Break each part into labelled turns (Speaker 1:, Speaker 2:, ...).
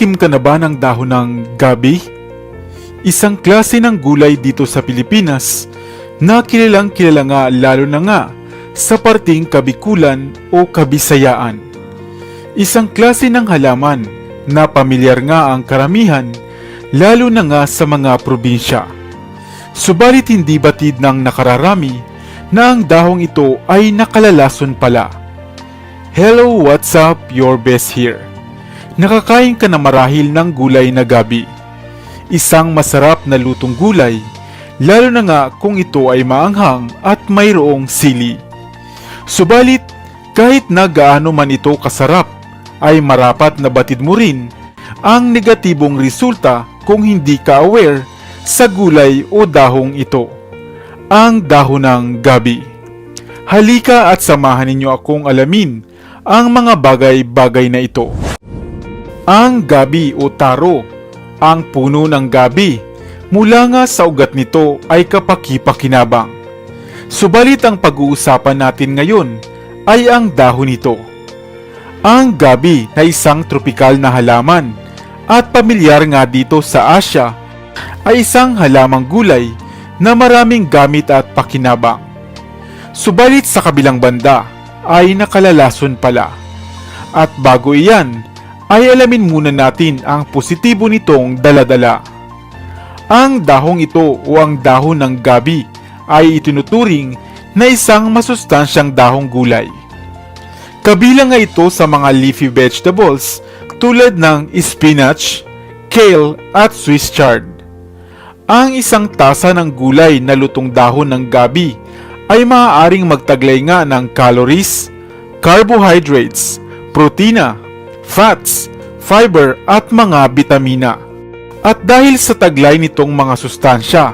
Speaker 1: Nakatikim ka na ba ng dahon ng gabi? Isang klase ng gulay dito sa Pilipinas na kilalang kilala nga lalo na nga sa parting Kabikulan o Kabisayaan. Isang klase ng halaman na pamilyar nga ang karamihan lalo na nga sa mga probinsya. Subalit hindi batid ng nakararami na ang dahong ito ay nakalalason pala. Hello, what's up? Your best here. Nakakain ka na marahil ng gulay na gabi. Isang masarap na lutong gulay, lalo na nga kung ito ay maanghang at mayroong sili. Subalit, kahit na gaano man ito kasarap, ay marapat na batid mo rin ang negatibong resulta kung hindi ka aware sa gulay o dahong ito. Ang dahon ng gabi. Halika at samahan ninyo akong alamin ang mga bagay-bagay na ito. Ang gabi o taro, ang puno ng gabi, mula nga sa ugat nito ay kapaki-pakinabang. Subalit ang pag-uusapan natin ngayon ay ang dahon nito. Ang gabi na isang tropikal na halaman at pamilyar nga dito sa Asya ay isang halamang gulay na maraming gamit at pakinabang. Subalit sa kabilang banda ay nakalalason pala. At bago iyan, ay alamin muna natin ang positibo nitong daladala. Ang dahong ito o ang dahon ng gabi ay itinuturing na isang masustansyang dahong gulay. Kabilang nga ito sa mga leafy vegetables tulad ng spinach, kale at Swiss chard. Ang isang tasa ng gulay na lutong dahon ng gabi ay maaaring magtaglay nga ng calories, carbohydrates, protina, fats, fiber at mga bitamina. At dahil sa taglay nitong mga sustansya,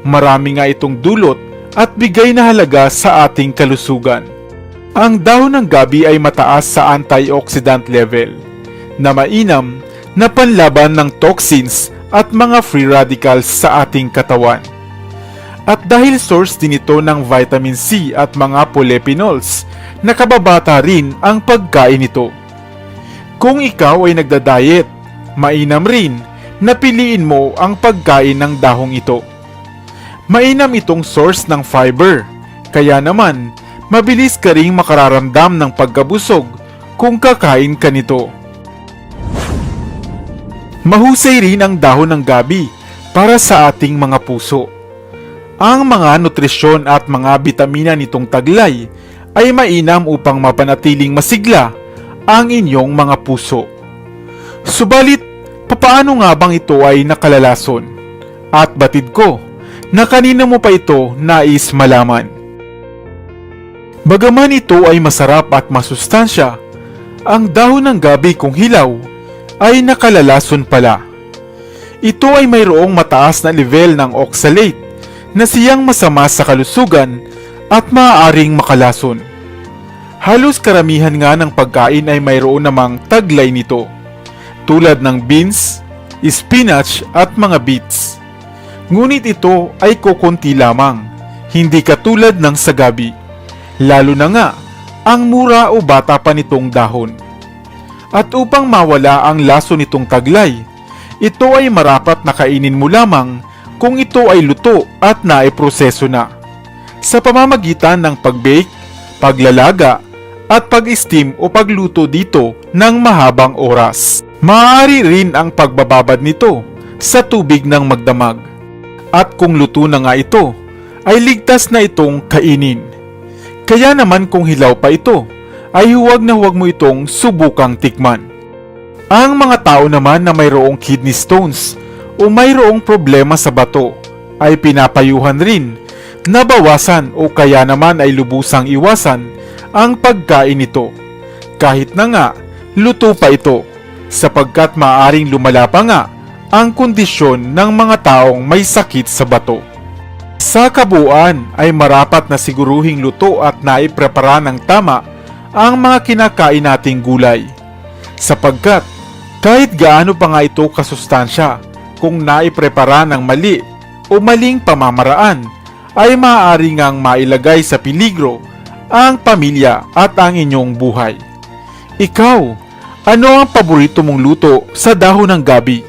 Speaker 1: marami nga itong dulot at bigay na halaga sa ating kalusugan. Ang dahon ng gabi ay mataas sa antioxidant level na mainam na panlaban ng toxins at mga free radicals sa ating katawan. At dahil source din ito ng vitamin C at mga polyphenols, nakababata rin ang pagkain nito. Kung ikaw ay nagda-diet, mainam rin na piliin mo ang pagkain ng dahong ito. Mainam itong source ng fiber, kaya naman mabilis ka ring makararamdam ng pagkabusog kung kakain ka nito. Mahusay rin ang dahon ng gabi para sa ating mga puso. Ang mga nutrisyon at mga bitamina nitong taglay ay mainam upang mapanatiling masigla ang inyong mga puso. Subalit, papaano nga bang ito ay nakalalason? At batid ko, na kanina mo pa ito nais malaman. Bagaman ito ay masarap at masustansya, ang dahon ng gabi kung hilaw ay nakalalason pala. Ito ay mayroong mataas na level ng oxalate na siyang masama sa kalusugan at maaaring makalason. Halos karamihan nga ng pagkain ay mayroon namang taglay nito, tulad ng beans, spinach at mga beets. Ngunit ito ay kukunti lamang, hindi katulad ng sa gabi, lalo na nga ang mura o bata pa nitong dahon. At upang mawala ang laso nitong taglay, ito ay marapat na kainin mo lamang kung ito ay luto at naiproseso na. Sa pamamagitan ng pag-bake, paglalaga, at pag-steam o pagluto dito ng mahabang oras. Maaari rin ang pagbababad nito sa tubig ng magdamag. At kung luto na nga ito, ay ligtas na itong kainin. Kaya naman kung hilaw pa ito, ay huwag na huwag mo itong subukang tikman. Ang mga tao naman na mayroong kidney stones o mayroong problema sa bato ay pinapayuhan rin na bawasan o kaya naman ay lubusang iwasan ang pagkain nito. Kahit na nga, luto pa ito sapagkat maaring lumala pa nga ang kondisyon ng mga taong may sakit sa bato. Sa kabuuan ay marapat na siguruhing luto at naiprepara ng tama ang mga kinakain nating gulay. Sapagkat kahit gaano pa nga ito kasustansya, kung naiprepara ng mali o maling pamamaraan, ay maaari ngang mailagay sa peligro ang pamilya at ang inyong buhay. Ikaw, Ano ang paborito mong luto sa dahon ng gabi?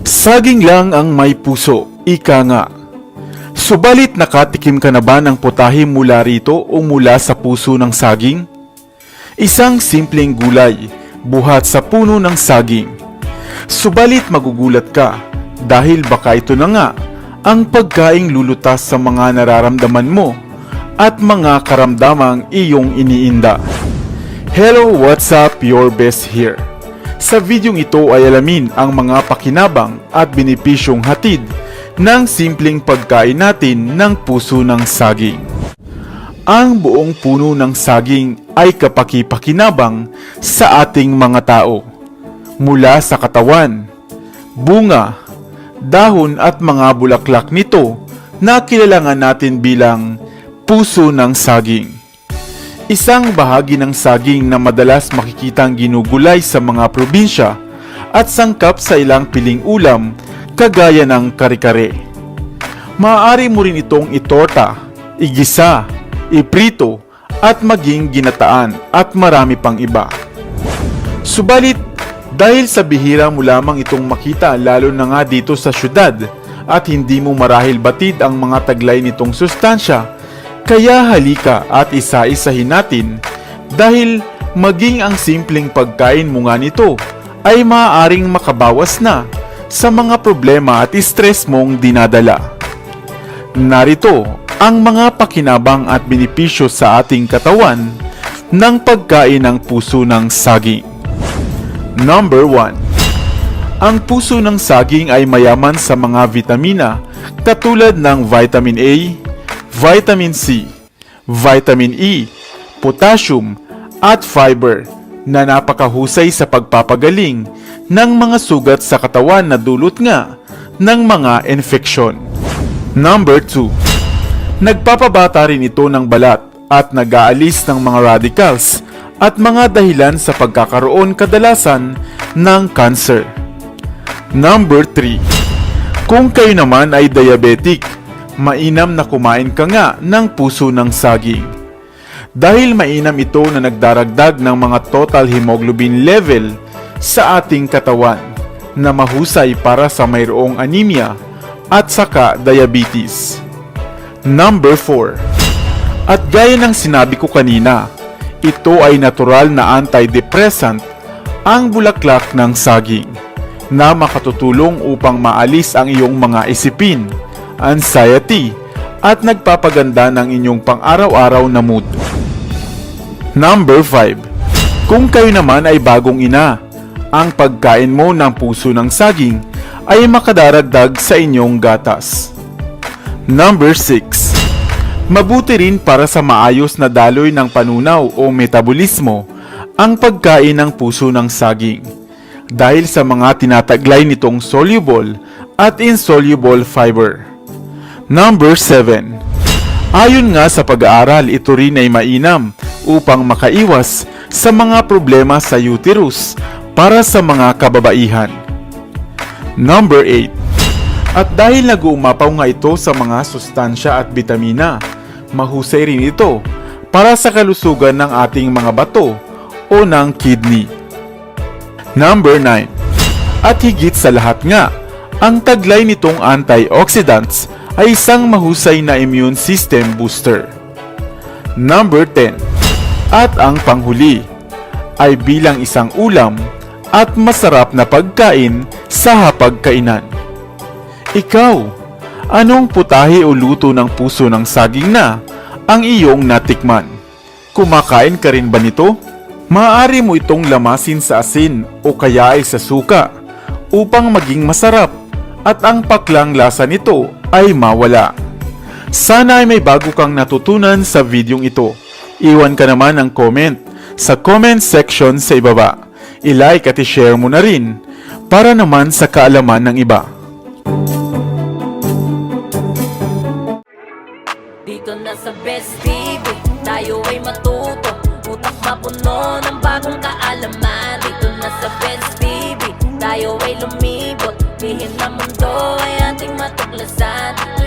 Speaker 1: Saging lang ang may puso, ika nga. Subalit nakatikim ka na ba ng putahe mula rito o mula sa puso ng saging? Isang simpleng gulay, buhat sa puno ng saging. Subalit magugulat ka dahil baka ito na nga ang pagkaing lulutas sa mga nararamdaman mo at mga karamdamang iyong iniinda. Hello, what's up? Your best here. Sa videong ito ay alamin ang mga pakinabang at benepisyong hatid ng simpleng pagkain natin ng puso ng saging. Ang buong puno ng saging ay kapaki-pakinabang sa ating mga tao. Mula sa katawan, bunga, dahon at mga bulaklak nito na kilalangan natin bilang puso ng saging. Isang bahagi ng saging na madalas makikitang ginugulay sa mga probinsya at sangkap sa ilang piling ulam kagaya ng kare-kare. Maaari mo rin itong itorta, igisa, iprito at maging ginataan at marami pang iba. Subalit, dahil sa bihira mo lamang itong makita lalo na nga dito sa syudad at hindi mo marahil batid ang mga taglay nitong sustansya, kaya halika at isa-isahin natin dahil maging ang simpleng pagkain mo nga nito ay maaaring makabawas na sa mga problema at stress mong dinadala. Narito ang mga pakinabang at benepisyo sa ating katawan ng pagkain ng puso ng saging. Number 1. Ang puso ng saging ay mayaman sa mga vitamina katulad ng vitamin A, vitamin C, vitamin E, potassium, at fiber na napakahusay sa pagpapagaling ng mga sugat sa katawan na dulot nga ng mga infeksyon. Number 2. Nagpapabata rin ito ng balat at nag-aalis ng mga radicals at mga dahilan sa pagkakaroon kadalasan ng cancer. Number 3. Kung kayo naman ay diabetic, mainam na kumain ka nga ng puso ng saging. Dahil mainam ito na nagdaragdag ng mga total hemoglobin level sa ating katawan na mahusay para sa mayroong anemia at saka diabetes. Number 4. At gaya ng sinabi ko kanina, ito ay natural na antidepressant ang bulaklak ng saging na makatutulong upang maalis ang iyong mga isipin, anxiety, at nagpapaganda ng inyong pang-araw-araw na mood. Number 5. Kung kayo naman ay bagong ina, ang pagkain mo ng puso ng saging ay makadaragdag sa inyong gatas. Number 6. Mabuti rin para sa maayos na daloy ng panunaw o metabolismo ang pagkain ng puso ng saging dahil sa mga tinataglay nitong soluble at insoluble fiber. Number 7. Ayon nga sa pag-aaral, ito rin ay mainam upang makaiwas sa mga problema sa uterus para sa mga kababaihan. Number 8. At dahil nag-uumapaw nga ito sa mga sustansya at bitamina, mahusay rin ito para sa kalusugan ng ating mga bato o ng kidney. Number 9. At higit sa lahat nga, ang taglay nitong antioxidants ay isang mahusay na immune system booster. Number 10. At ang panghuli ay bilang isang ulam at masarap na pagkain sa hapagkainan. Ikaw, anong putahe o luto ng puso ng saging na ang iyong natikman? Kumakain ka rin ba nito? Maaari mo itong lamasin sa asin o kaya ay sa suka upang maging masarap at ang paklang lasa nito ay mawala. Sana ay may bago kang natutunan sa videong ito. Iwan ka naman ng comment sa comment section sa ibaba. I-like at i-share mo na rin para naman sa kaalaman ng iba.
Speaker 2: tayo ay matuto. Utak mapuno ng bagong kaalaman. Dito na sa Fence TV Tayo ay lumibot. Bihin na mundo ay ating matuklasan.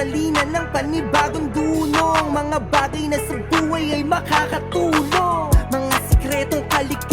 Speaker 3: salina ng panibagong dunong. Mga bagay na sa buhay ay makakatulong. Mga sikretong kalikatan